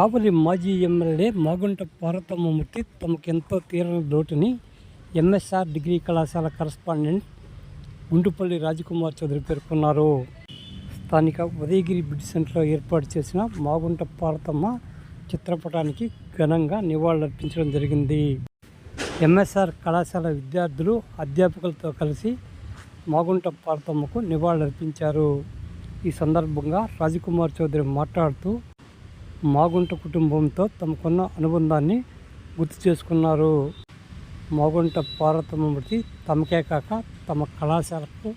కాపులి మాజీ ఎమ్మెల్యే మాగుంట పార్వతమ్మమూర్తి తమకెంతో తీరని లోటుని ఎంఎస్ఆర్ డిగ్రీ కళాశాల కరస్పాండెంట్ గుంటుపల్లి రాజకుమార్ చౌదరి పేర్కొన్నారు. స్థానిక ఉదయగిరి బిడ్ సెంటర్లో ఏర్పాటు చేసిన మాగుంట పార్వతమ్మ చిత్రపటానికి ఘనంగా నివాళులర్పించడం జరిగింది. ఎంఎస్ఆర్ కళాశాల విద్యార్థులు అధ్యాపకులతో కలిసి మాగుంట పార్వతమ్మకు నివాళులర్పించారు. ఈ సందర్భంగా రాజకుమార్ చౌదరి మాట్లాడుతూ మాగుంట కుటుంబంతో తమకున్న అనుబంధాన్ని గుర్తు చేసుకున్నారు. మాగుంట పార్వతమ్మూర్తి తమకే కాక తమ కళాశాలకు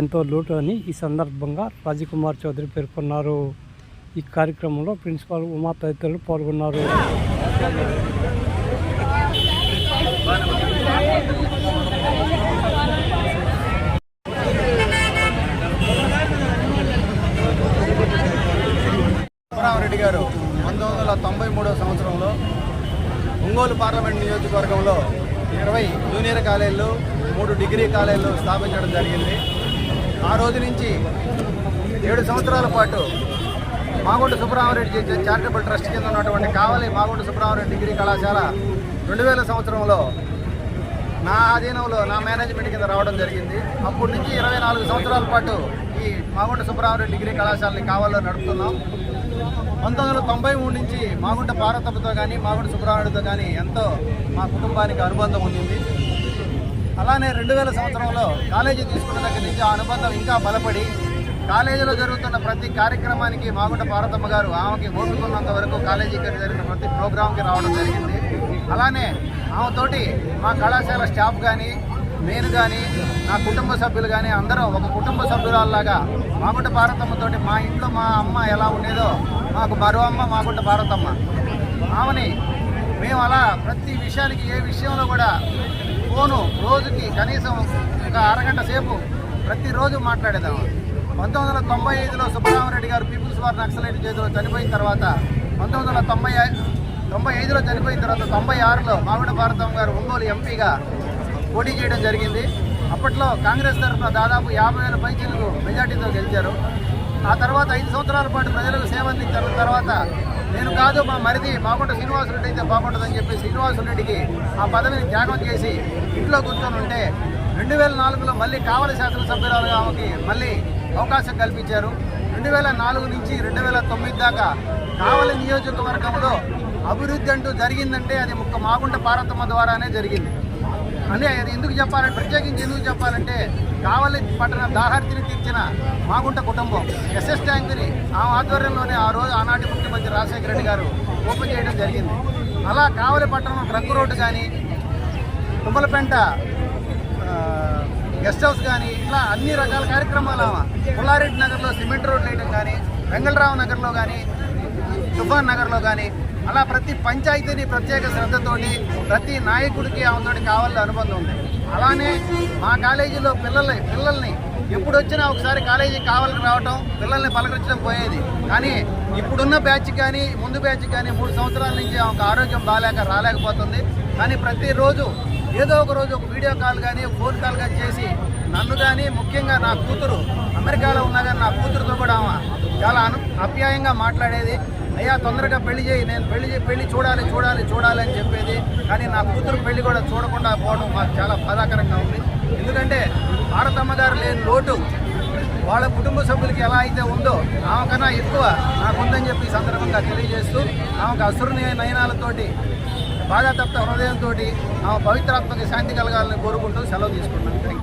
ఎంతో లోటు అని ఈ సందర్భంగా రాజకుమార్ చౌదరి పేర్కొన్నారు. ఈ కార్యక్రమంలో ప్రిన్సిపాల్ ఉమా తదితరులు పాల్గొన్నారు రెడ్డి గారు పంతొమ్మిది వందల తొంభై మూడవ సంవత్సరంలో ఒంగోలు పార్లమెంట్ నియోజకవర్గంలో ఇరవై జూనియర్ కాలేజీలు మూడు డిగ్రీ కాలేజీలు స్థాపించడం జరిగింది. ఆ రోజు నుంచి ఏడు సంవత్సరాల పాటు మాగుంట సుబ్రహ్మరెడ్డి చారిటబుల్ ట్రస్ట్ కింద ఉన్నటువంటి కావలి మాగుంట సుబ్రహ్మరెడ్డి డిగ్రీ కళాశాల రెండు వేల సంవత్సరంలో నా ఆధీనంలో నా మేనేజ్మెంట్ కింద రావడం జరిగింది. అప్పటి నుంచి ఇరవై నాలుగు సంవత్సరాల పాటు ఈ మాగుంట సుబ్రహ్మరెడ్డి డిగ్రీ కళాశాలని కావాలో నడుపుతున్నాం. పంతొమ్మిది వందల తొంభై మూడు నుంచి మాగుంట పార్వతమ్మతో కానీ మాగుంట సుబ్రహ్మణ్యుడితో కానీ ఎంతో మా కుటుంబానికి అనుబంధం ఉండింది. అలానే రెండు వేల సంవత్సరంలో కాలేజీ తీసుకున్న దగ్గర నుంచి ఆ అనుబంధం ఇంకా బలపడి కాలేజీలో జరుగుతున్న ప్రతి కార్యక్రమానికి మాగుంట పార్వతమ్మ గారు ఆమెకి ఓపుకున్నంత వరకు కాలేజీకి జరిగిన ప్రతి ప్రోగ్రాంకి రావడం జరిగింది. అలానే ఆమెతోటి మా కళాశాల స్టాఫ్ కానీ నేను కానీ నా కుటుంబ సభ్యులు కానీ అందరూ ఒక కుటుంబ సభ్యురాల్లాగా మాగుంట భారతమ్మతోటి మా ఇంట్లో మా అమ్మ ఎలా ఉండేదో మాకు మరో అమ్మ మాగుంట భారతమ్మ. ఆమెని మేము అలా ప్రతి విషయానికి ఏ విషయంలో కూడా ఫోను రోజుకి కనీసం ఒక అరగంట సేపు ప్రతిరోజు మాట్లాడేదాము. పంతొమ్మిది వందల తొంభై ఐదులో సుబ్బరామరెడ్డి గారు పీపుల్స్ వార్ నక్సలైట్ చేతిలో చనిపోయిన తర్వాత పంతొమ్మిది వందల తొంభై తొంభై ఐదులో చనిపోయిన తర్వాత తొంభై ఆరులో మామిడి భారతం గారు ఒంగోలు ఎంపీగా పోటీ చేయడం జరిగింది. అప్పట్లో కాంగ్రెస్ తరఫున దాదాపు యాభై వేల పైచీలకు మెజార్టీతో గెలిచారు. ఆ తర్వాత ఐదు సంవత్సరాల పాటు ప్రజలకు సేవ అందించిన తర్వాత నేను కాదు మా మరిది మాగుంట శ్రీనివాసరెడ్డి అయితే బాగుంటుందని చెప్పి శ్రీనివాసరెడ్డికి ఆ పదవిని త్యాగం చేసి ఇంట్లో కూర్చొని ఉంటే రెండు వేల నాలుగులో మళ్ళీ కావలి శాసనసభ్యురాలుగా ఆమెకి మళ్ళీ అవకాశం కల్పించారు. రెండు వేల నాలుగు నుంచి రెండు వేల తొమ్మిది దాకా కావలి నియోజకవర్గంలో అభివృద్ధి అంటూ జరిగిందంటే అది ముక్క మాగుంట పార్వతమ్మ ద్వారానే జరిగింది. అంటే అది ఎందుకు చెప్పాలంటే ప్రత్యేకించి ఎందుకు చెప్పాలంటే కావలి పట్టణ దాహార్తిని తీర్చిన మాగుంట కుటుంబం ఎస్ఎస్ ట్యాంక్ని ఆ ఆధ్వర్యంలోనే ఆ రోజు ఆనాటి ముఖ్యమంత్రి రాజశేఖర రెడ్డి గారు ఓపెన్ చేయడం జరిగింది. అలా కావలి పట్టణం ట్రక్ రోడ్డు కానీ తుమ్మలపెంట గెస్ట్ హౌస్ కానీ ఇట్లా అన్ని రకాల కార్యక్రమాలు పుల్లారెడ్డి నగర్లో సిమెంట్ రోడ్లు వేయడం కానీ వెంగళరావు నగర్లో కానీ తుఫాన్ నగర్లో కానీ అలా ప్రతి పంచాయతీని ప్రత్యేక శ్రద్ధతోటి ప్రతి నాయకుడికి ఆమెతోటి కావాలని అనుబంధం ఉంది. అలానే మా కాలేజీలో పిల్లల్ని పిల్లల్ని ఎప్పుడు వచ్చినా ఒకసారి కాలేజీ కావాలని రావటం పిల్లల్ని పలకరించడం పోయేది. కానీ ఇప్పుడున్న బ్యాచ్ కానీ ముందు బ్యాచ్ కానీ మూడు సంవత్సరాల నుంచి ఆమెకు ఆరోగ్యం బాగాలేక రాలేకపోతుంది. కానీ ప్రతిరోజు ఏదో ఒక రోజు ఒక వీడియో కాల్ కానీ ఫోన్ కాల్ కానీ చేసి నన్ను కానీ ముఖ్యంగా నా కూతురు అమెరికాలో ఉన్నా కానీ నా కూతురుతో కూడా ఆమె చాలా అను అప్యాయంగా మాట్లాడేది. అయ్యా తొందరగా పెళ్ళి చేయి నేను పెళ్ళి పెళ్ళి చూడాలి చూడాలి చూడాలి అని చెప్పేది. కానీ నా కూతురు పెళ్ళి కూడా చూడకుండా పోవడం మాకు చాలా బాధాకరంగా ఉంది. ఎందుకంటే భారతమ్మ గారు లేని లోటు వాళ్ళ కుటుంబ సభ్యులకి ఎలా అయితే ఉందో ఆమెకన్నా ఎక్కువ నాకుందని చెప్పి ఈ సందర్భంగా తెలియజేస్తూ ఆమెకు అసురుని నయనాలతోటి బాధాతప్త హృదయంతో ఆమె పవిత్రాత్మక శాంతి కలగాలని కోరుకుంటూ సెలవు తీసుకుంటున్నాను.